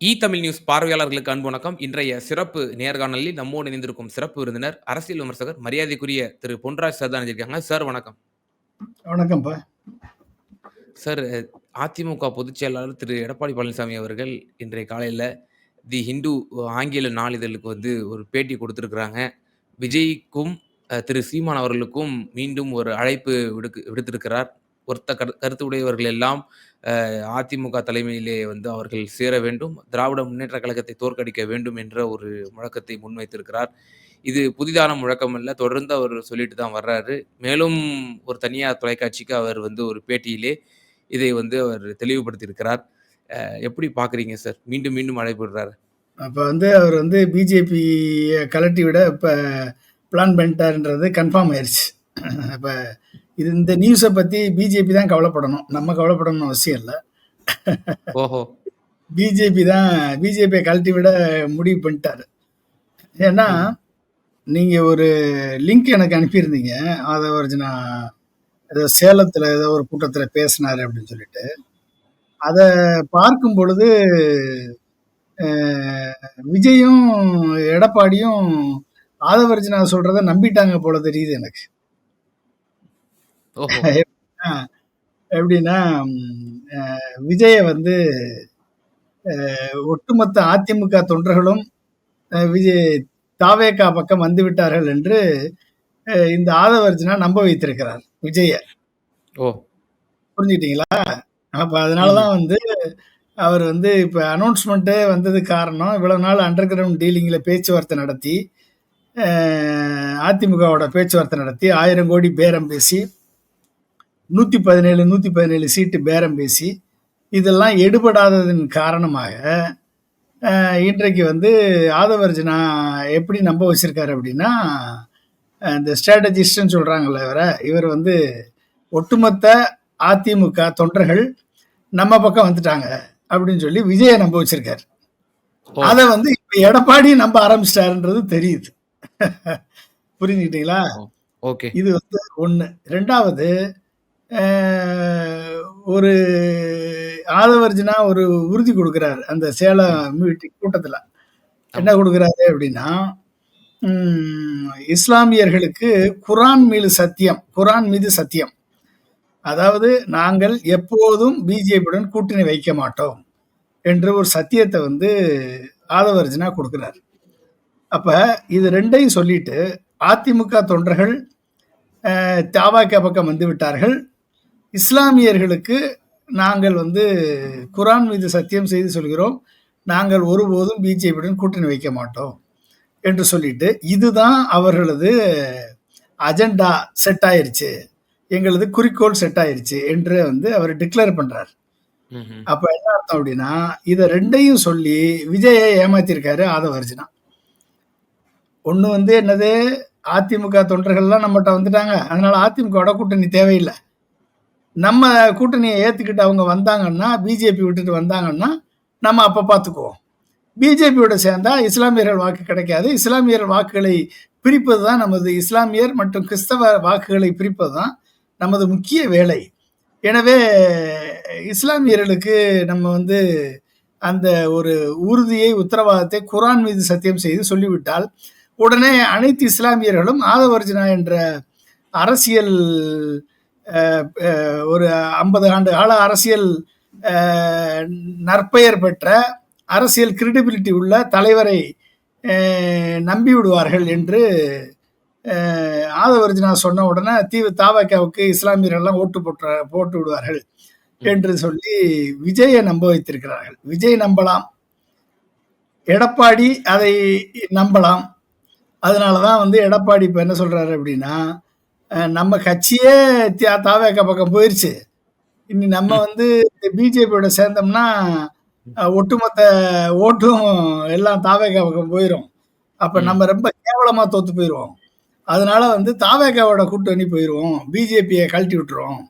இ Tamil news பார்வையாளர்களுக்கு அன்பு வணக்கம். இன்றைய சிறப்பு நேர்காணலில் நம்மோடு இணைந்திருக்கும் சிறப்பு விருந்தினர், அரசியல் விமர்சகர், மரியாதைக்குரிய திரு பொன்ராஜ் சார் தான் இணைஞ்சிருக்காங்க. சார் வணக்கம். வணக்கம்ப்பா. சார் அதிமுக பொதுச் செயலாளர் திரு எடப்பாடி பழனிசாமி அவர்கள் இன்றைய காலையில தி ஹிந்து ஆங்கில நாளிதழுக்கு வந்து ஒரு பேட்டி கொடுத்திருக்கிறாங்க. விஜய்க்கும் திரு சீமான் அவர்களுக்கும் மீண்டும் ஒரு அழைப்பு விடுக்கு விடுத்திருக்கிறார். ஒருத்த கரு கருத்து உடையவர்கள் எல்லாம் அதிமுக தலைமையிலே வந்து அவர்கள் சேர வேண்டும். திராவிட முன்னேற்ற கழகத்தை தோற்கடிக்க வேண்டும் என்ற ஒரு முழக்கத்தை முன்வைத்திருக்கிறார். இது புதிதான முழக்கம் அல்ல. தொடர்ந்து அவர் சொல்லிட்டு தான் வர்றாரு. மேலும் ஒரு தனியார் தொலைக்காட்சிக்கு அவர் வந்து ஒரு பேட்டியிலே இதை வந்து அவர் தெளிவுபடுத்தியிருக்கிறார். எப்படி பார்க்குறீங்க சார்? மீண்டும் மீண்டும் அழைப்பிடுறாரு அப்போ அப்ப வந்து அவர் வந்து பிஜேபியை கலட்டி விட இப்ப பிளான் பண்ணிட்டாருன்றது கன்ஃபார்ம் ஆயிடுச்சு இப்போ இது இந்த நியூஸ பத்தி பிஜேபி தான் கவலைப்படணும். நம்ம கவலைப்படணும்னு அவசியம் இல்ல. ஓஹோ! பிஜேபி தான் பிஜேபிய கழட்டி விட முடிவு பண்ணிட்டாரு. ஏன்னா. நீங்க ஒரு லிங்க் எனக்கு அனுப்பியிருந்தீங்க. ஆதவர்ஜுனா ஏதோ சேலத்துல ஏதோ ஒரு கூட்டத்துல பேசினாரு அப்படின்னு சொல்லிட்டு. அத பார்க்கும் பொழுது விஜயும், எடப்பாடியும் ஆதவர்ஜுனா சொல்றத நம்பிட்டாங்க போல தெரியுது எனக்கு. எப்படின்னா விஜய வந்து ஒட்டுமொத்த அதிமுக தொண்டர்களும் விஜய் தாவேகா பக்கம் வந்துவிட்டார்கள் என்று அ இந்த ஆதவர்ஜுனா நம்ப வைத்திருக்கிறார் விஜய. ஓ! புரிஞ்சுக்கிட்டீங்களா? அப்ப அதனால. தான் வந்து அவர் வந்து இப்ப அனௌன்ஸ்மென்ட்டே வந்ததுக்கு காரணம், இவ்வளவு நாள் அண்டர் கிரவுண்ட் டீலிங்ல பேச்சுவார்த்தை நடத்தி, அதிமுகவோட பேச்சுவார்த்தை நடத்தி 1000 கோடி பேரம் பேசி 117, 117 சீட்டு பேரம் பேசி, இதெல்லாம் எடுபடாததன் காரணமாக, இன்றைக்கு வந்து ஆதவர்ஜுனா எப்படி நம்ப வச்சிருக்காரு அப்படின்னா, இந்த ஸ்ட்ராட்டஜிஸ்ட்ன்னு சொல்றாங்கல்ல இவர, இவர் வந்து ஒட்டுமொத்த அதிமுக தொண்டர்கள் நம்ம பக்கம் வந்துட்டாங்க அப்படின்னு சொல்லி விஜய நம்ப வச்சிருக்காரு. அத வந்து இப்ப எடப்பாடி நம்ப ஆரம்பிச்சுட்டாருன்றது தெரியுது. புரிஞ்சுக்கிட்டீங்களா? ஓகே. இது வந்து 1. 2வது அ ஒரு ஆதவர்ஜுனா ஒரு உறுதி குடுக்குறாரு. அந்த சேலம் மீட்டிங் கூட்டத்துல. என்ன. குடுக்குறாரு அப்படின்னா, இஸ்லாமியர்களுக்கு குரான் மீது சத்தியம் குரான் மீது சத்தியம். அதாவது நாங்கள் எப்போதும் பிஜேபியுடன் கூட்டணி வைக்க மாட்டோம். என்ற ஒரு சத்தியத்த வந்து ஆதவர்ஜுனா குடுக்குறாரு. அப்ப இது 2யும் சொல்லிட்டு, அதிமுக தொண்டர்கள் தபாக பக்கம் வந்து விட்டார்கள். இஸ்லாமியர்களுக்கு நாங்கள் வந்து குரான் மீது சத்தியம் செய்து சொல்கிறோம். நாங்கள் ஒருபோதும் பிஜேபியுடன் கூட்டணி வைக்க மாட்டோம். என்று சொல்லிட்டு, இதுதான் அவர்களது அஜெண்டா செட் ஆயிருச்சு. எங்களது குறிக்கோள் செட் ஆயிருச்சு என்று வந்து அவர் டிக்ளேர் பண்றாரு. அப்ப என்ன அர்த்தம் அப்படின்னா, இத 2யும் சொல்லி விஜய ஏமாத்தியிருக்காரு ஆதவர்ஜுனா. ஒண்ணு வந்து என்னது, அதிமுக தொண்டர்கள்லாம் நம்மட்ட வந்துட்டாங்க. அதனால அதிமுகவோட கூட்டணி தேவையில்ல. நம்ம கூட்டணியை ஏற்றுக்கிட்டு அவங்க வந்தாங்கன்னா, பிஜேபி விட்டுட்டு வந்தாங்கன்னா, நம்ம அப்போ பார்த்துக்குவோம். பிஜேபியோட சேர்ந்தா இஸ்லாமியர்கள் வாக்கு கிடைக்காது. இஸ்லாமியர் வாக்குகளை பிரிப்பது தான் நமது இஸ்லாமியர் மற்றும் கிறிஸ்தவ வாக்குகளை பிரிப்பது தான் நமது முக்கிய வேலை. எனவே இஸ்லாமியர்களுக்கு நம்ம வந்து அந்த ஒரு உறுதியை, உத்தரவாதத்தை குரான் மீது சத்தியம் செய்து சொல்லிவிட்டால், உடனே அனைத்து இஸ்லாமியர்களும் ஆதவர்ஜுனா என்ற அரசியல் ஒரு 50 ஆண்டு கால அரசியல் நற்பெயர் பெற்ற, அரசியல் கிரெடிபிலிட்டி உள்ள தலைவரை அ நம்பி விடுவார்கள் என்று ஆதவர்ஜுனா சொன்ன உடனே தீவு தபாகவுக்கு இஸ்லாமியர்கள்லாம் ஓட்டு போட்ற போட்டு விடுவார்கள். என்று சொல்லி விஜய நம்ப வைத்திருக்கிறார்கள். விஜய் நம்பலாம். எடப்பாடி அதை நம்பலாம். அதனால தான் வந்து எடப்பாடி இப்ப என்ன சொல்றாரு அப்படின்னா, நம்ம கட்சியே த தபாக பக்கம் போயிருச்சு. இனி நம்ம. வந்து பிஜேபியோட சேர்ந்தோம்னா, ஒட்டுமொத்த ஓட்டும் எல்லாம் தபாக பக்கம் போயிரும். அப்ப. நம்ம ரொம்ப கேவலமா தோத்து போயிருவோம். அதனால வந்து தபாகவோட கூட்டணி போயிருவோம். பிஜேபிய கழட்டி விட்டுருவோம்.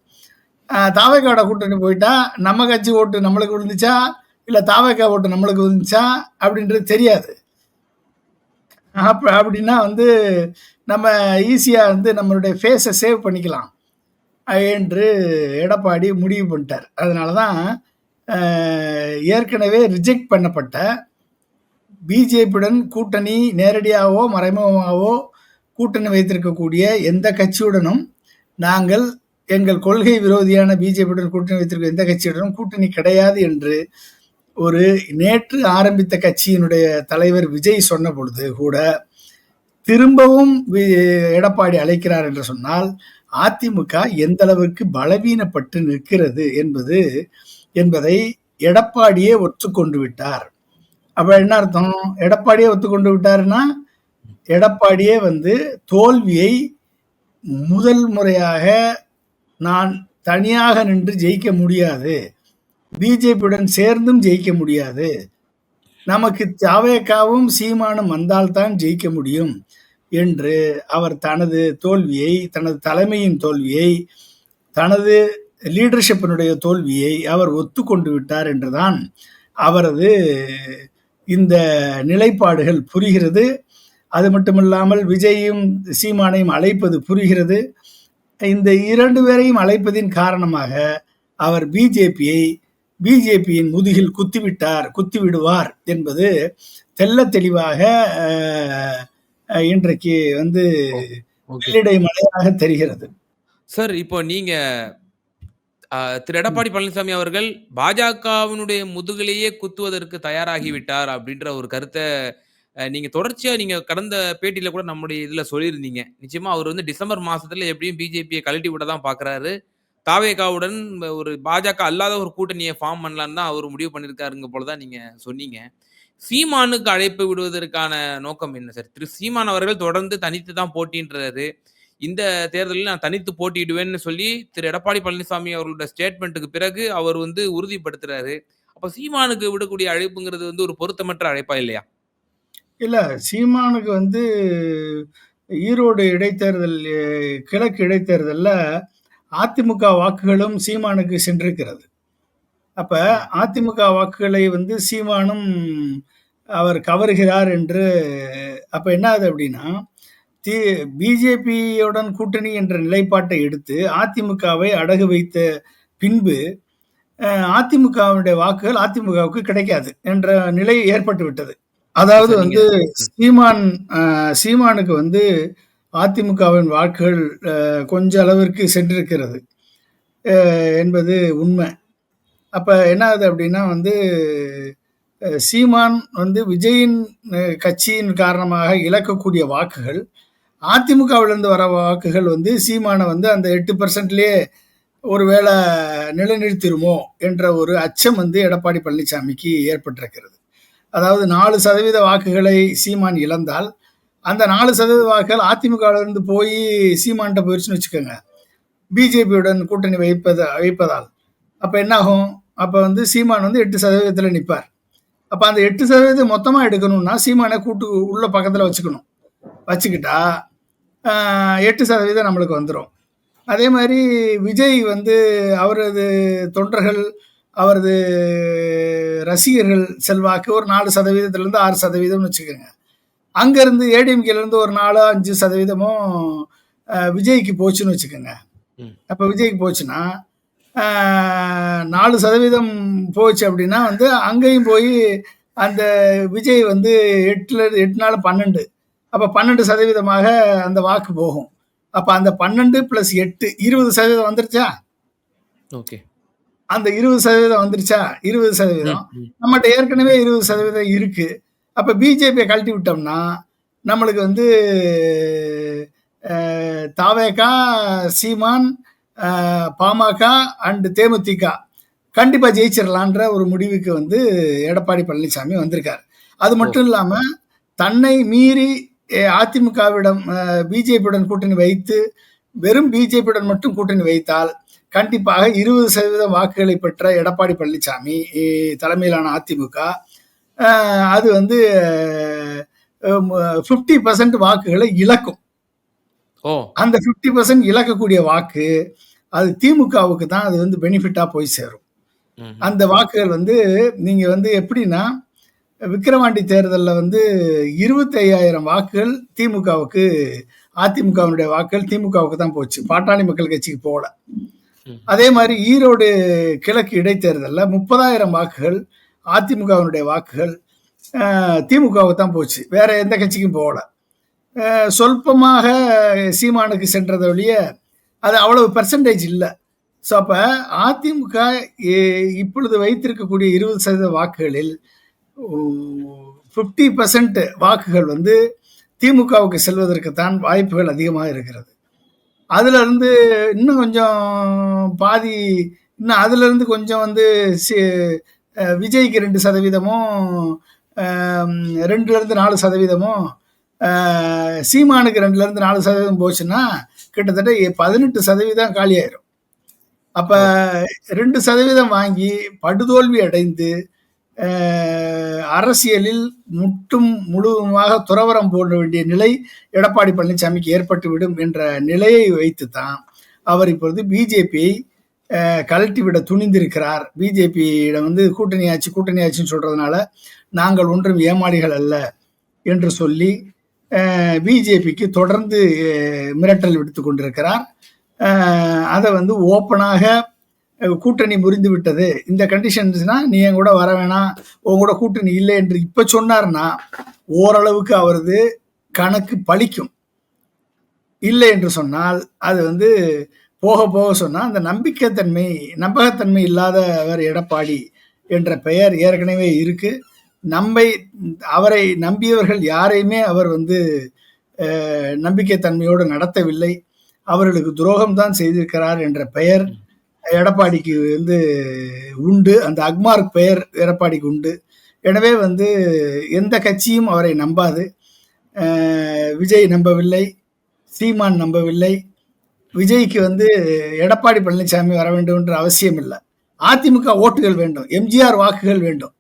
அ தபாகவோட கூட்டணி போயிட்டா, நம்ம கட்சி ஓட்டு நம்மளுக்கு விழுந்துச்சா, இல்ல தபாக ஓட்டு நம்மளுக்கு விழுந்துச்சா அப்படின்றது தெரியாது. அப்ப அப்படின்னா வந்து நம்ம ஈஸியாக வந்து நம்மளுடைய ஃபேஸை சேவ் பண்ணிக்கலாம். என்று எடப்பாடி முடிவு பண்ணிட்டார். அதனால தான் ஏற்கனவே ரிஜெக்ட் பண்ணப்பட்ட பிஜேபியுடன் கூட்டணி நேரடியாகவோ, மறைமுகமாகவோ கூட்டணி வைத்திருக்கக்கூடிய எந்த கட்சியுடனும் நாங்கள் எங்கள் கொள்கை விரோதியான பிஜேபியுடன் கூட்டணி வைத்திருக்க எந்த கட்சியுடனும் கூட்டணி கிடையாது என்று ஒரு நேற்று ஆரம்பித்த கட்சியினுடைய தலைவர் விஜய் சொன்ன பொழுது கூட திரும்பவும் வி- எடப்பாடி அழைக்கிறார் என்று சொன்னால் அதிமுக எந்த அளவிற்கு பலவீனப்பட்டு நிற்கிறது என்பது என்பதை எடப்பாடியே ஒத்துக்கொண்டு விட்டார். அப்ப என்ன அர்த்தம்? எடப்பாடியே ஒத்துக்கொண்டு விட்டாருன்னா எடப்பாடியே வந்து தோல்வியை முதல் முறையாக நான் தனியாக நின்று ஜெயிக்க முடியாது. பிஜேபியுடன் சேர்ந்தும் ஜெயிக்க முடியாது. நமக்கு தாவேக்காவும் சீமானும் வந்தால்தான் ஜெயிக்க முடியும். என்று அவர் தனது தோல்வியை தனது தலைமையின் தோல்வியை தனது லீடர்ஷிப்பினுடைய தோல்வியை அவர் ஒத்துக்கொண்டு விட்டார் என்றுதான் அவரது இந்த நிலைப்பாடுகள் புரிகிறது. அது மட்டுமில்லாமல் விஜயும் சீமானையும் அழைப்பது புரிகிறது. இந்த இரண்டு பேரையும் அழைப்பதின் காரணமாக அவர் பிஜேபியை பிஜேபியின் முதுகில் குத்திவிட்டார் குத்திவிடுவார் என்பது தெல்ல தெளிவாக இன்றைக்கு வந்து வெள்ளிடை மலையாக தெரிகிறது. சார் இப்போ நீங்க திரு எடப்பாடி பழனிசாமி அவர்கள் பாஜகவினுடைய முதுகிலேயே குத்துவதற்கு தயாராகி விட்டார் அப்படின்ற ஒரு கருத்தை நீங்க தொடர்ச்சியா நீங்க கடந்த பேட்டியில கூட நம்முடைய இதுல சொல்லியிருந்தீங்க. நிச்சயமா அவர் வந்து டிசம்பர் மாசத்துல எப்படியும் பிஜேபியை கழட்டி விட தான் பாக்குறாரு. தாவேகாவுடன் ஒரு பாஜக அல்லாத ஒரு கூட்டணியை ஃபார்ம் பண்ணலான்னு தான் அவர் முடிவு பண்ணியிருக்காருங்க போல தான் நீங்க சொன்னீங்க. சீமானுக்கு அழைப்பு விடுவதற்கான நோக்கம் என்ன சார்? திரு சீமான் அவர்கள் தொடர்ந்து தனித்து தான் போட்டின்றாரு இந்த தேர்தலில் நான் தனித்து போட்டியிடுவேன்னு சொல்லி திரு எடப்பாடி பழனிசாமி அவர்களோட ஸ்டேட்மெண்ட்டுக்கு பிறகு அவர் வந்து உறுதிப்படுத்துறாரு. அப்போ சீமானுக்கு விடக்கூடிய அழைப்புங்கிறது வந்து ஒரு பொருத்தமற்ற அழைப்பா இல்லையா? இல்லை சீமானுக்கு வந்து ஈரோடு இடைத்தேர்தல் கிழக்கு இடைத்தேர்தலில் அதிமுக வாக்குகளும் சீமானுக்கு சென்றிருக்கிறது. அப்ப அதிமுக வாக்குகளை வந்து சீமானும் அவர் கவருகிறார் என்று அப்ப என்ன ஆகுது அப்படின்னா தி பிஜேபியுடன் கூட்டணி என்ற நிலைப்பாட்டை எடுத்து அதிமுகவை அடகு வைத்த பின்பு அஹ், அதிமுகவினுடைய வாக்குகள் அதிமுகவுக்கு கிடைக்காது என்ற நிலை ஏற்பட்டு விட்டது. அதாவது வந்து சீமான் சீமானுக்கு வந்து அதிமுகவின் வாக்குகள் கொஞ்ச அளவிற்கு சென்றிருக்கிறது என்பது உண்மை. அப்ப என்ன ஆகுது அப்படின்னா வந்து சீமான் வந்து விஜயின் கட்சியின் காரணமாக இழக்கக்கூடிய வாக்குகள் அதிமுகவிலிருந்து வர வாக்குகள் வந்து சீமானை வந்து அந்த எட்டு பர்சன்ட்லேயே ஒருவேளை நிலைநிறுத்திருமோ என்ற ஒரு அச்சம் வந்து எடப்பாடி பழனிசாமிக்கு ஏற்பட்டிருக்கிறது. அதாவது நாலு சதவீத வாக்குகளை சீமான் இழந்தால் அந்த நாலு சதவீத வாக்குகள் அதிமுகவிலிருந்து போய் சீமான்கிட்ட போயிடுச்சுன்னு வச்சுக்கோங்க. பிஜேபியுடன் கூட்டணி வைப்பத வைப்பதால். அப்போ என்னாகும்? அப்போ வந்து சீமான் வந்து எட்டு சதவீதத்தில் நிற்பார் அப்போ அந்த எட்டு சதவீதம் மொத்தமாக எடுக்கணும்னா சீமானை கூட்டு உள்ள பக்கத்தில் வச்சுக்கணும். வச்சுக்கிட்டா எட்டு சதவீதம் நம்மளுக்கு வந்துடும் அதே மாதிரி விஜய் வந்து அவரது தொண்டர்கள் அவரது ரசிகர்கள் செல்வாக்கு ஒரு நாலு சதவீதத்திலேருந்து ஆறு சதவீதம்னு வச்சுக்கோங்க. அங்கேருந்து ஏடிஎம்கேலேருந்து ஒரு நாலு அஞ்சு சதவீதமும் விஜய்க்கு போச்சுன்னு வச்சுக்கோங்க. அப்போ விஜய்க்கு போச்சுன்னா நாலு சதவீதம் போச்சு அப்படின்னா வந்து அங்கேயும் போய் அந்த விஜய் வந்து எட்டுல எட்டு நாள் பன்னெண்டு. அப்போ பன்னெண்டு சதவீதமாக அந்த வாக்கு போகும். அப்போ அந்த பன்னெண்டு ப்ளஸ் எட்டு இருபது சதவீதம் வந்துருச்சா? ஓகே. அந்த இருபது சதவீதம் வந்துருச்சா? இருபது சதவீதம். நம்மகிட்ட ஏற்கனவே இருபது சதவீதம் இருக்கு. அப்போ பிஜேபியை கழட்டி விட்டோம்னா நம்மளுக்கு வந்து அஹ், தாவேகா சீமான் பாமக அண்டு தேமுதிக கண்டிப்பாக ஜெயிச்சிடலான்ற ஒரு முடிவுக்கு வந்து எடப்பாடி பழனிசாமி வந்திருக்கார். அது மட்டும் இல்லாமல் தன்னை மீறி அதிமுகவிடம் பிஜேபியுடன் கூட்டணி வைத்து வெறும் பிஜேபியுடன் மட்டும் கூட்டணி வைத்தால் கண்டிப்பாக இருபது சதவீதம் வாக்குகளை பெற்ற எடப்பாடி பழனிசாமி தலைமையிலான அதிமுக அது வந்து ஃபிஃப்டி பர்சன்ட் வாக்குகளை இழக்கும். அந்த ஃபிஃப்டி பர்சன்ட் இழக்கக்கூடிய வாக்கு அது திமுகவுக்கு தான் அது வந்து பெனிஃபிட்டாக போய் சேரும். அந்த வாக்குகள் வந்து நீங்கள் வந்து எப்படின்னா விக்கிரவாண்டி தேர்தலில் வந்து இருபத்தையாயிரம் வாக்குகள் திமுகவுக்கு அதிமுகவினுடைய வாக்குகள் திமுகவுக்கு தான் போச்சு பாட்டாளி மக்கள் கட்சிக்கு போகல. அதே மாரி ஈரோடு கிழக்கு இடைத்தேர்தல்ல 30,000 வாக்குகள் அதிமுகவினுடைய வாக்குகள் திமுகவுக்கு தான் போச்சு. வேற எந்த கட்சிக்கும் போகல. சொல்பமாக சீமானுக்கு சென்றதை ஒழிய, அது அவ்வளவு பர்சன்டேஜ் இல்லை ஸோ அப்போ அதிமுக இப்பொழுது வைத்திருக்கக்கூடிய 20% வாக்குகளில் ஃபிஃப்டி பர்சன்ட் வாக்குகள் வந்து திமுகவுக்கு செல்வதற்கு தான் வாய்ப்புகள் அதிகமாக இருக்கிறது. அதிலிருந்து இன்னும் கொஞ்சம் பாதி இன்னும் அதிலிருந்து கொஞ்சம் வந்து விஜய்க்கு ரெண்டு சதவீதமும் ரெண்டுலேருந்து நாலு சதவீதமும் சீமானுக்கு 2லிருந்து 4% போச்சுன்னா, கிட்டத்தட்ட எ 18% காலியாயிரும். அப்ப 2% வாங்கி படுதோல்வி அடைந்து, அரசியலில் முற்றும் முழுவதுமாக துறவறம் போட வேண்டிய நிலை எடப்பாடி பழனிசாமிக்கு ஏற்பட்டுவிடும் என்ற நிலையை வைத்து தான், அவர் இப்பொழுது பிஜேபியை கழட்டிவிட துணிந்திருக்கிறார். பிஜேபியிடம் வந்து கூட்டணி ஆச்சு, கூட்டணி ஆச்சுன்னு சொல்றதுனால, நாங்கள் ஒன்றும் ஏமாளிகள் அல்ல என்று சொல்லி, பிஜேபிக்கு தொடர்ந்து மிரட்டல் விடுத்து கொண்டிருக்கிறார். அதை வந்து ஓப்பனாக கூட்டணி முறிந்து விட்டது. இந்த கண்டிஷன்ஸ்னா நீ என் கூட வர வேணாம். உன் கூட கூட்டணி இல்லை என்று இப்போ சொன்னார்னா, ஓரளவுக்கு அவரது கணக்கு பலிக்கும். இல்லை என்று சொன்னால், அது வந்து போக போக சொன்னால் அந்த நம்பிக்கைத்தன்மை நம்பகத்தன்மை இல்லாதவர் எடப்பாடி என்ற பெயர் ஏற்கனவே இருக்குது நம்மை அவரை நம்பியவர்கள் யாரையுமே அவர் வந்து நம்பிக்கை தன்மையோடு நடத்தவில்லை. அவர்களுக்கு துரோகம் தான் செய்திருக்கிறார் என்ற பெயர் எடப்பாடிக்கு வந்து உண்டு. அந்த அக்மார்க் பெயர் எடப்பாடிக்கு உண்டு. எனவே வந்து எந்த கட்சியும் அவரை நம்பாது. விஜய் நம்பவில்லை. சீமான் நம்பவில்லை. விஜய்க்கு வந்து எடப்பாடி பழனிசாமி வர வேண்டும் என்ற அவசியம் இல்லை அதிமுக ஓட்டுகள் வேண்டும். எம்ஜிஆர் வாக்குகள் வேண்டும்.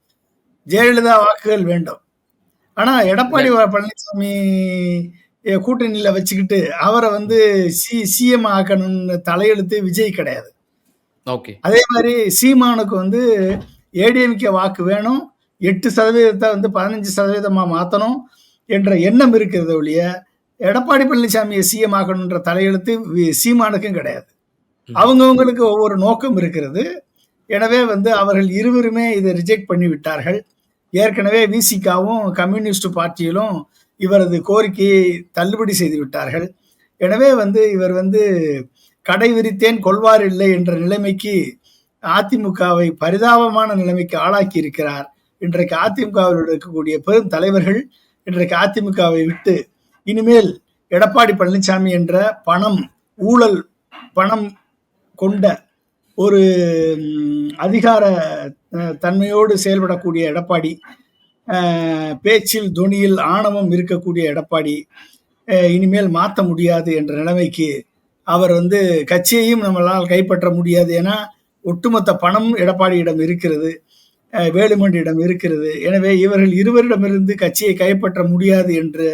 ஜெயலலிதா வாக்குகள் வேண்டும். ஆனா எடப்பாடி. பழனிசாமி கூட்டணியில வச்சுக்கிட்டு, அவர வந்து சி சிஎம் ஆக்கணும்னு தலையெழுத்து விஜய் கிடையாது. ஓகே. அதே மாரி சீமானுக்கு வந்து ஏடிஎம்கே வாக்கு வேணும். 8% வந்து 15%மா மாத்தணும் என்ற எண்ணம் இருக்கிறதே ஒழிய, எடப்பாடி பழனிசாமிய சிஎம் ஆக்கணுன்ற தலையெழுத்து சீமானுக்கும் கிடையாது. ம். அவங்கவங்களுக்கு ஒவ்வொரு நோக்கம் இருக்கிறது. எனவே வந்து அவர்கள் இருவருமே இத ரிஜெக்ட் பண்ணி விட்டார்கள். ஏற்கனவே விசிகாவும், கம்யூனிஸ்ட் பார்ட்டியிலும் இவரது கோரிக்கையை தள்ளுபடி செய்து விட்டார்கள். எனவே வந்து இவர் வந்து கடை விரித்தேன் கொள்வார் இல்லை என்ற நிலைமைக்கு அதிமுகவை பரிதாபமான நிலைமைக்கு ஆளாக்கி இருக்கிறார். இன்றைக்கு அதிமுகவில் இருக்கக்கூடிய பெரும் தலைவர்கள் இன்றைக்கு அதிமுகவை விட்டு இனிமேல் எடப்பாடி பழனிசாமி என்ற பணம், ஊழல் பணம் கொண்ட ஒரு அதிகார தன்மையோடு செயல்படக்கூடிய எடப்பாடி, பேச்சில், தொனியில் ஆணவம் இருக்கக்கூடிய எடப்பாடி, இனிமேல் மாற்ற முடியாது என்ற நிலைமைக்கு அவர் வந்து கட்சியையும் நம்மளால் கைப்பற்ற முடியாது. ஏன்னா, ஒட்டுமொத்த பணம் எடப்பாடியிடம் இருக்கிறது. வேலுமண்டியிடம் வேலுமணியிடம் இருக்கிறது. எனவே இவர்கள் இருவரிடமிருந்து கட்சியை கைப்பற்ற முடியாது என்று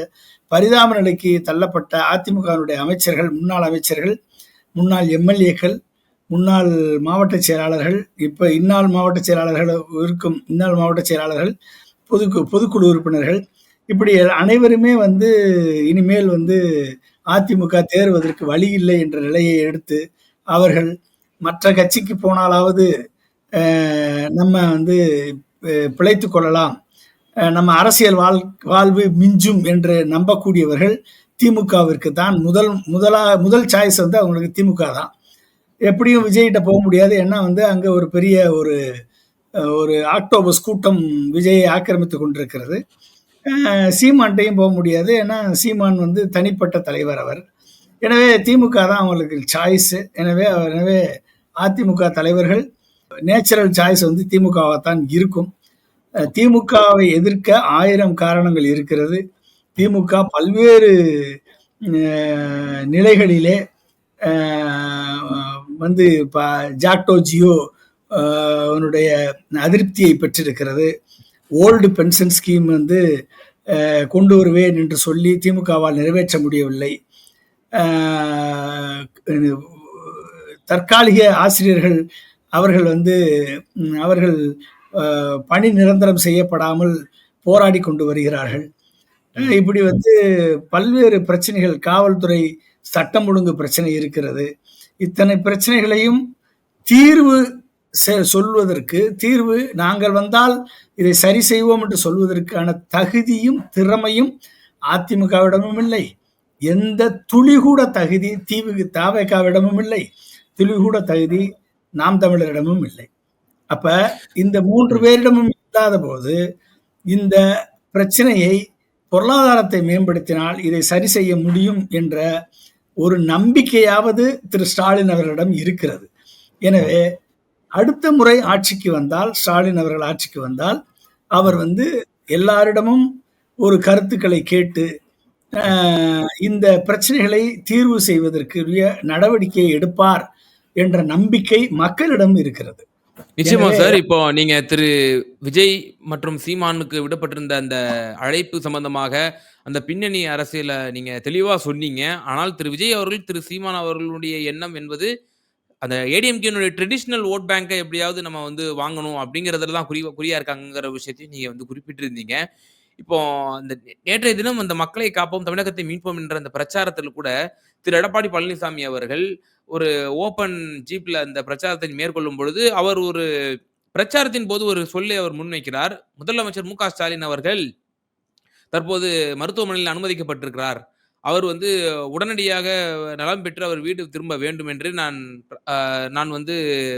பரிதாப நிலைக்கு தள்ளப்பட்ட அதிமுகவினுடைய அமைச்சர்கள், முன்னாள் அமைச்சர்கள், முன்னாள் எம்.எல்.ஏக்கள், முன்னாள் மாவட்ட செயலாளர்கள், இப்போ இந்நாள் மாவட்ட செயலாளர்கள் இருக்கும் இந்நாள் மாவட்ட செயலாளர்கள், பொதுக்கு பொதுக்குழு உறுப்பினர்கள், இப்படி அனைவருமே வந்து இனிமேல் வந்து அதிமுக தேர்வதற்கு வழி இல்லை என்ற நிலையை எடுத்து, அவர்கள் மற்ற கட்சிக்கு போனாலாவது நம்ம வந்து பிழைத்து கொள்ளலாம். நம்ம அரசியல் வாழ் வாழ்வு மிஞ்சும் என்று நம்பக்கூடியவர்கள் திமுகவிற்கு தான் முதல் முதலா முதல் சாய்ஸ் வந்து அவங்களுக்கு திமுக தான். எப்படியும் விஜய்கிட்ட போக முடியாது. ஏன்னா வந்து அங்கே ஒரு பெரிய ஒரு ஒரு ஆக்டோபஸ் கூட்டம் விஜயை ஆக்கிரமித்து கொண்டிருக்கிறது. சீமான்ட்டையும் போக முடியாது. ஏன்னா சீமான் வந்து தனிப்பட்ட தலைவர் அவர். எனவே திமுக தான் அவங்களுக்கு சாய்ஸு எனவே எனவே அதிமுக தலைவர்கள் நேச்சுரல் சாய்ஸ் வந்து திமுகவாக தான் இருக்கும். திமுகவை எதிர்க்க ஆயிரம் காரணங்கள் இருக்கிறது. திமுக பல்வேறு நிலைகளிலே வந்து பா ஜாக்டோ ஜியோ அவனுடைய அதிருப்தியை பெற்றிருக்கிறது. ஓல்டு பென்ஷன் ஸ்கீம் வந்து கொண்டு வருவேன் என்று சொல்லி திமுகவால் நிறைவேற்ற முடியவில்லை. தற்காலிக ஆசிரியர்கள் அவர்கள் வந்து அவர்கள் பணி நிரந்தரம் செய்யப்படாமல் போராடி கொண்டு வருகிறார்கள். இப்படி வந்து பல்வேறு பிரச்சனைகள் காவல்துறை சட்டம் ஒழுங்கு பிரச்சனை இருக்கிறது. இத்தனை பிரச்சனைகளையும் தீர்வு செ- சொல்வதற்கு தீர்வு நாங்கள் வந்தால் இதை சரி செய்வோம் என்று சொல்வதற்கான தகுதியும் திறமையும் அதிமுகவிடமும் இல்லை. எந்த துளிகூட தகுதி தீவு தாவேக்காவிடமும் இல்லை. துளிகூட தகுதி நாம் தமிழரிடமும் இல்லை. அப்ப இந்த மூன்று பேரிடமும் இல்லாத போது இந்த பிரச்சனையை பொருளாதாரத்தை மேம்படுத்தினால் இதை சரி செய்ய முடியும் என்ற ஒரு நம்பிக்கையாவது திரு ஸ்டாலின் அவர்களிடம் இருக்கிறது. எனவே அடுத்த முறை ஆட்சிக்கு வந்தால் ஸ்டாலின் அவர்கள் ஆட்சிக்கு வந்தால் அவர் வந்து எல்லாரிடமும் ஒரு கருத்துக்களை கேட்டு இந்த பிரச்சனைகளை தீர்வு செய்வதற்குரிய நடவடிக்கையை எடுப்பார் என்ற நம்பிக்கை மக்களிடம் இருக்கிறது. நிச்சயமா சார். இப்போ நீங்க திரு விஜய் மற்றும் சீமானுக்கு விடப்பட்டிருந்த அந்த அழைப்பு சம்பந்தமாக, அந்த பின்னணி அரசியல நீங்க தெளிவா சொன்னீங்க. ஆனால் திரு விஜய் அவர்கள், திரு சீமான் அவர்களுடைய எண்ணம் என்பது, அந்த ஏடிஎம்கேனுடைய ட்ரெடிஷனல் வோட் பேங்க எப்படியாவது நம்ம வந்து வாங்கணும் அப்படிங்கிறதுல தான் குறி குறியா இருக்காங்கங்கிற விஷயத்தையும் நீங்க வந்து குறிப்பிட்டிருந்தீங்க. இப்போ அந்த நேற்றைய தினம் அந்த மக்களை காப்போம், தமிழகத்தை மீட்போம் என்ற அந்த பிரச்சாரத்தில் கூட, திரு எடப்பாடி பழனிசாமி அவர்கள் ஒரு ஓப்பன் ஜீப்பில் அந்த பிரச்சாரத்தை மேற்கொள்ளும் பொழுது, அவர் ஒரு பிரச்சாரத்தின் போது ஒரு சொல்லை அவர் முன்வைக்கிறார். முதலமைச்சர் மு.க. ஸ்டாலின் அவர்கள் தற்போது மருத்துவமனையில் அனுமதிக்கப்பட்டிருக்கிறார். அவர் வந்து உடனடியாக நலம் பெற்று அவர் வீடு திரும்ப வேண்டும் என்று நான் நான் வந்து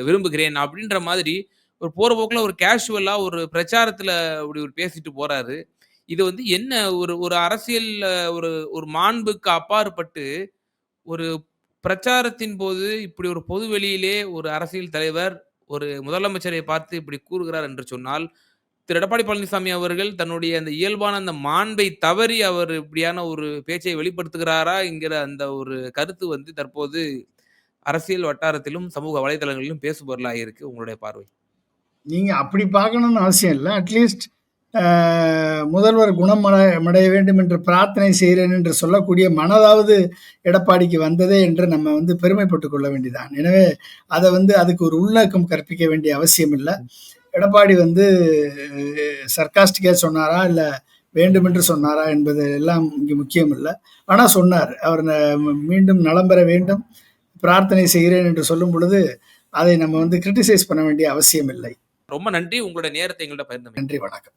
விரும்புகிறேன். அப்படின்ற மாதிரி ஒரு போகிற போக்கில் ஒரு கேஷுவலாக ஒரு பிரச்சாரத்தில் அப்படி ஒரு பேசிட்டு போகிறாரு இது வந்து என்ன ஒரு ஒரு அரசியல் ஒரு ஒரு மாண்புக்கு அப்பாற்பட்டு, ஒரு பிரச்சாரத்தின் போது இப்படி ஒரு பொது வெளியிலே ஒரு அரசியல் தலைவர், ஒரு முதலமைச்சரை பார்த்து இப்படி கூறுகிறார் என்று சொன்னால், திரு எடப்பாடி பழனிசாமி அவர்கள் தன்னுடைய அந்த இயல்பான அந்த மாண்பை தவறி அவர் இப்படியான ஒரு பேச்சை வெளிப்படுத்துகிறாரா என்கிற அந்த ஒரு கருத்து வந்து தற்போது அரசியல் வட்டாரத்திலும், சமூக வலைதளங்களிலும் பேசுபொருளாக இருக்கு. உங்களுடைய பார்வை? நீங்க அப்படி பார்க்கணும்னு அவசியம் இல்லை அட்லீஸ்ட் முதல்வர் குணமட மடைய வேண்டும் என்று பிரார்த்தனை செய்கிறேன் என்று சொல்லக்கூடிய மனதாவது எடப்பாடிக்கு வந்ததே என்று நம்ம வந்து பெருமைப்பட்டுக் கொள்ள வேண்டியதுதான். எனவே அத வந்து அதுக்கு ஒரு உள்நோக்கம் கற்பிக்க வேண்டிய அவசியம் இல்ல. எடப்பாடி வந்து சர்காஸ்டிக்கா சொன்னாரா? இல்ல வேண்டுமென்று சொன்னாரா? என்பது எல்லாம் இங்கு முக்கியம் இல்ல. ஆனா சொன்னார். அவர் மீண்டும் நலம் பெற வேண்டும், பிரார்த்தனை செய்கிறேன் என்று சொல்லும் பொழுது, அதை நம்ம வந்து கிரிட்டிசைஸ் பண்ண வேண்டிய அவசியம் இல்லை. ரொம்ப நன்றி. உங்களுடைய நேரத்தை எங்கள்ட்ட பகிர்ந்தமைக்கு. நன்றி, வணக்கம்.